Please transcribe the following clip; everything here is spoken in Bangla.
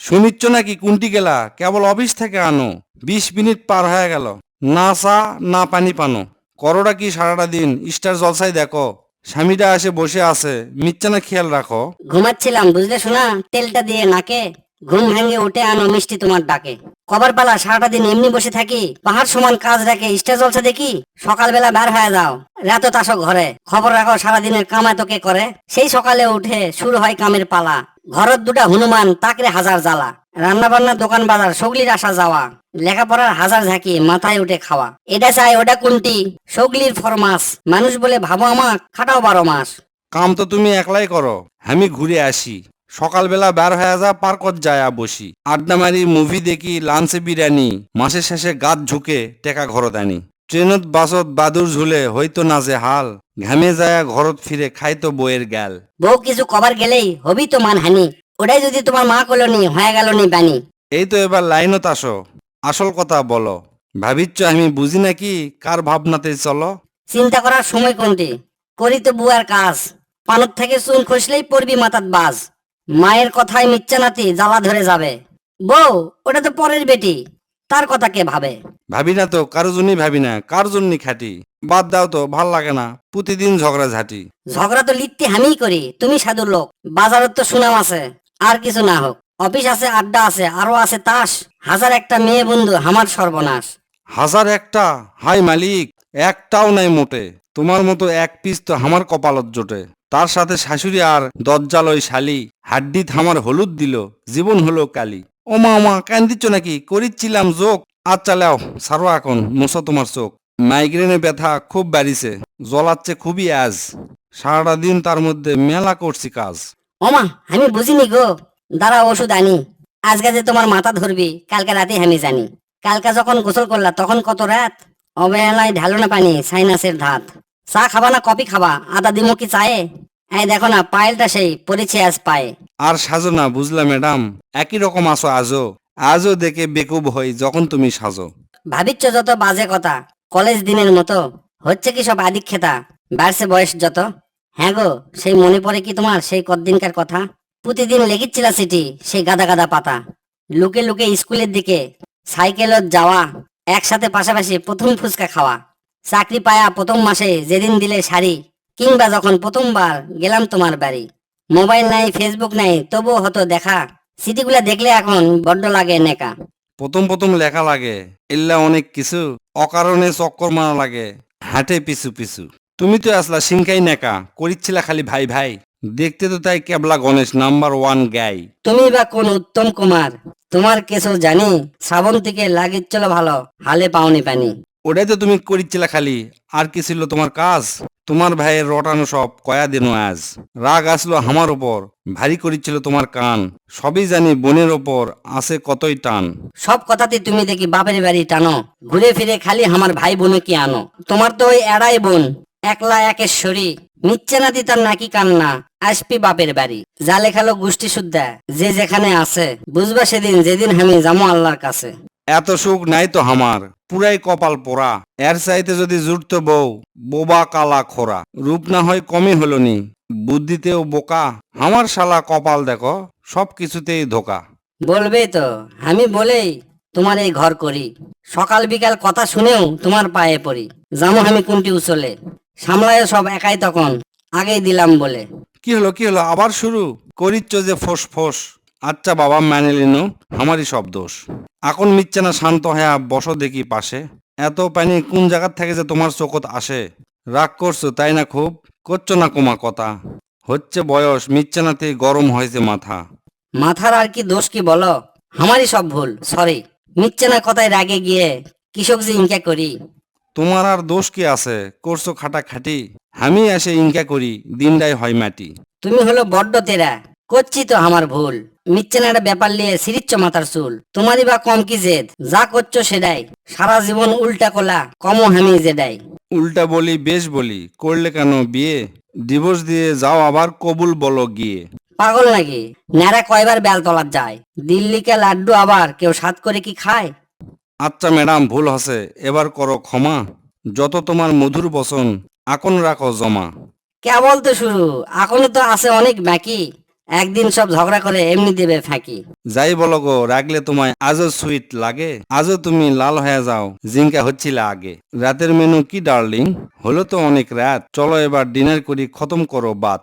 শুনিচ্ছ নাকি কুন্টি গেলা? কেবল অফিস থেকে আনো। বিশ মিনিট পার হয়ে গেল। না চা, না পানি পানো। করোটা কি সারাটা দিন? স্টার জলসাই দেখো। স্বামীটা এসে বসে আছে। মিথ্যা না খেয়াল রাখো। ঘুমাচ্ছিলাম, বুঝলে শোনা তেলটা দিয়ে নাকে। ঘুম ভেঙে উঠে আনো মিষ্টি তোমার ডাকে। কবার পালা সারাটা দিন এমনি বসে থাকি। পাহাড় সমান কাজ রেখে। স্টেজ চলছে দেখি? সকালবেলা বের হয়ে যাও। রাত তাসো ঘরে। খবর রাখো সারাদিনের কামায় তোকে করে। সেই সকালে উঠে শুরু হয় কামের পালা। ঘরের দুটা হনুমান, তাকরে হাজার জ্বালা। রান্না বান্না দোকান বাজার, সগলির আসা যাওয়া, লেখাপড়ার হাজার ঝাঁকি, মাথায় উঠে খাওয়া। এটা চাই, ওটা কোনটি? সগলির ফরমাস। মানুষ বলে, ভাবো আমাক, খাটাও বারো মাস। কাম তো তুমি একলাই করো। আমি ঘুরে আসি। সকালবেলা বের হয়ে যা, পার্কত যায় বসি। আড্ডা মারি, মুভি দেখি, লাঞ্চে বিরিয়ানি। মাসের শেষে গাত ঝুঁকে, টেকা ঘরত আনি। ট্রেনত বাসত বাদুর ঝুলে, হয়তো না যে হাল। ঘামে যায় ঘরত ফিরে খাইতো বইয়ের গ্যাল বউ কিছু কবার গেলেই হবি তো মানহানি ওটাই যদি তোমার মা কলনি হয়ে গেল নি বানি এই তো এবার লাইনত আসো। আসল কথা বলো। ভাবিচ্ছ আমি বুঝি নাকি কার ভাবনাতে চলো? চিন্তা করার সময় কোনটি? করি তো বুয়ার কাজ। পানত থেকে চুন খসলেই পড়বি মাথাত বাজ। মায়ের কথায় মিচ্ছা নাতি জ্বালা ধরে যাবে। বউ ওটা তো পরের বেটি। তার কথা কে ভাবে? ভাবি না তো কারও জন্যই ভাবি না কার জন্যই খাটি? বাদ দাও তো ভালো লাগে না। প্রতিদিন ঝগড়া ঝাঁটি। ঝগড়া তো লিখতে আমিই করি তুমি সাধু লোক বাজারের তো সুনাম আছে আর কিছু না হোক। অফিস আছে আড্ডা আছে আরও আছে তাস। হাজার একটা মেয়ে বন্ধু আমার সর্বনাশ। হাজার একটা? হাই মালিক একটাও নাই মোটে। তোমার মতো এক পিস তো আমার কপালত জোটে। তার সাথে শাশুড়ি আর দজ্জালয় শালি হাড্ডি থামার হলুদ দিল জীবন হলো কালি। ও মা মা দিচ্ছ নাকি? করিচ্ছিলাম যোগ আচ্ছা লেও সারো এখন মুসো তোমার চোখ। মাইগ্রেনে ব্যথা খুব বাড়িছে জ্বলাচ্ছে খুবই আজ। সারাটা দিন তার মধ্যে মেলা করছি কাজ। ওমা আমি বুঝিনি গো। দাঁড়া ওষুধ আনি। আজকে যে তোমার মাথা ধরবি কালকে রাতে আমি জানি। কালকে যখন গোসল করলা তখন কত রাত? অবহেলায় ঢালো না পানি সাইনাসের ধাত। চা খাবা না কফি খাবা? আদা দিমো কি চায়ে? এই দেখো না পায়েলটা সেই পড়েছে আজ পায়ে। আর সাজো না বুঝলা ম্যাডাম একই রকম আসো আজও। আজও দেখে বেকুব হই যখন তুমি সাজো। ভাবিচ্ছ যত বাজে কথা কলেজ দিনের মতো। হচ্ছে কি সব আদিক খেতা বাড়ছে বয়স যত। হ্যাঁ গো, সেই মনে পড়ে কি তোমার সেই কদিনকার কথা? প্রতিদিন লেগেছিল সিটি, সেই গাদা গাদা পাতা। লুকে লুকে স্কুলের দিকে সাইকেলত যাওয়া, একসাথে পাশাপাশি প্রথম ফুচকা খাওয়া। চাকরি পায়া প্রথম মাসে যেদিন দিলে শাড়ি, কিংবা যখন প্রথমবার গেলাম তোমার বাড়ি। মোবাইল নাই, ফেসবুক নাই, তবুও হতো দেখা। সিটিগুলা দেখলে এখন বড্ড লাগে নেকা। প্রথম প্রথম লেখা লাগে। ইল্লা অনেক কিছু, অকারণে চক্কর মারা লাগে। হাঁটে পিছু পিছু। তুমি তো আসলা সিংখাই নেকা, করিচ্ছিলা খালি ভাই ভাই। দেখতে তো তাই কেবলা গণেশ, নাম্বার ওয়ান গাই। তুমি বা কোন উত্তম কুমার? তোমার কেসও জানি সাবন থেকে লাগিচ্ছিল ভালো, হালে পাওনি পানি। ওটাই তো তুমি করিচ্ছিলা খালি। আর কি ছিল তোমার কাজ? তোমার ভাইয়ের রটানো সব কয়া দিন আজ। রাগ আসলো আমার ওপর ভারী করিচ্ছিল তোমার কান। সবই জানি বোনের ওপর আছে কতই টান। সব কথাতে তুমি দেখি বাপের বাড়ি টানো। ঘুরে ফিরে খালি আমার ভাই বোনে কি আনো? তোমার তো ওই এড়াই বোন, একলা একেশ্বরী নিচ্ছে না তার নাকি কান্না আসবি বাপের বাড়ি। যা লেখালো গোষ্ঠী শুদ্ধা, যে যেখানে আছে। বুঝবা সেদিন, যেদিন আমি যাব আল্লাহর কাছে। এত সুখ নাই তো আমার। পুরাই কপাল পোড়া। এর চাইতে যদি জুটত বউ বোবা কালা খোরা। রূপ না হয় কমই হলো নি। বুদ্ধিতেও বোকা। আমার শালা কপাল দেখো সব কিছুতেই ধোকা। বলবে তো আমি বলেই তোমার এই ঘর করি। সকাল বিকাল কথা শুনেও তোমার পায়ে পড়ি। যাব আমি কোনটি উচলে। সামলায় সব একাই তখন। আগেই দিলাম বলে। কি হলো কি হলো? আবার শুরু? করিচ্ছ যে ফোস ফোস। আচ্ছা বাবা মেনে লিনো আমারই সব দোষ। এখন মিচ্ছে না শান্ত হ্যাঁ বসো দেখি পাশে। এত পানি কোন জায়গার থেকে যে তোমার চোখত আসে? রাগ করছ তাই না খুব? করছ না কোমা কথা? হচ্ছে বয়স মিচ্ছে নাতে গরম হয়েছে মাথা। মাথার আর কি দোষ কি বলো? আমারই সব ভুল সরি মিচ্ছে না কথায় রাগে গিয়ে কৃষক যে ইনকা করি। তোমার আর দোষ কি আছে? করছ খাটা খাটি আমি এসে ইনকা করি দিনটাই হয় মাটি। তুমি হলো বড্ড তেরা। করছি তো আমার ভুল। মিচ্ছে না একটা ব্যাপার নিয়ে সিরিচ্ছ মাথার চুল। তোমারই বা কম কি জেদ? যা করছ সেটাই। সারা জীবন উল্টা কোলা কমও হামি জেদাই। উল্টা বলি বেশ বলি করলে কেন বিয়ে? ডিভোর্স দিয়ে যাও আবার কবুল বলো গিয়ে। পাগল নাকি? ন্যাড়া কয়বার বেল তলার যায়? দিল্লিকে লাড্ডু আবার কেউ সাত করে কি খায়? আচ্ছা ম্যাডাম ভুল হসে। এবার করো ক্ষমা। যত তোমার মধুর বসন আকন রাখো জমা। কেবল তো শুরু। এখনও তো আছে অনেক বাকি। একদিন সব ঝগড়া করে এমনি দেবে ফাঁকি। যাই বলো গো, রাগলে তোমায় আজও সুইট লাগে, আজও তুমি লাল হয়ে যাও, জিঙ্কা হচ্ছিল আগে। রাতের মেনু কি, ডার্লিং? হলো তো অনেক রাত, চলো এবার ডিনার করি, খতম করো বাত।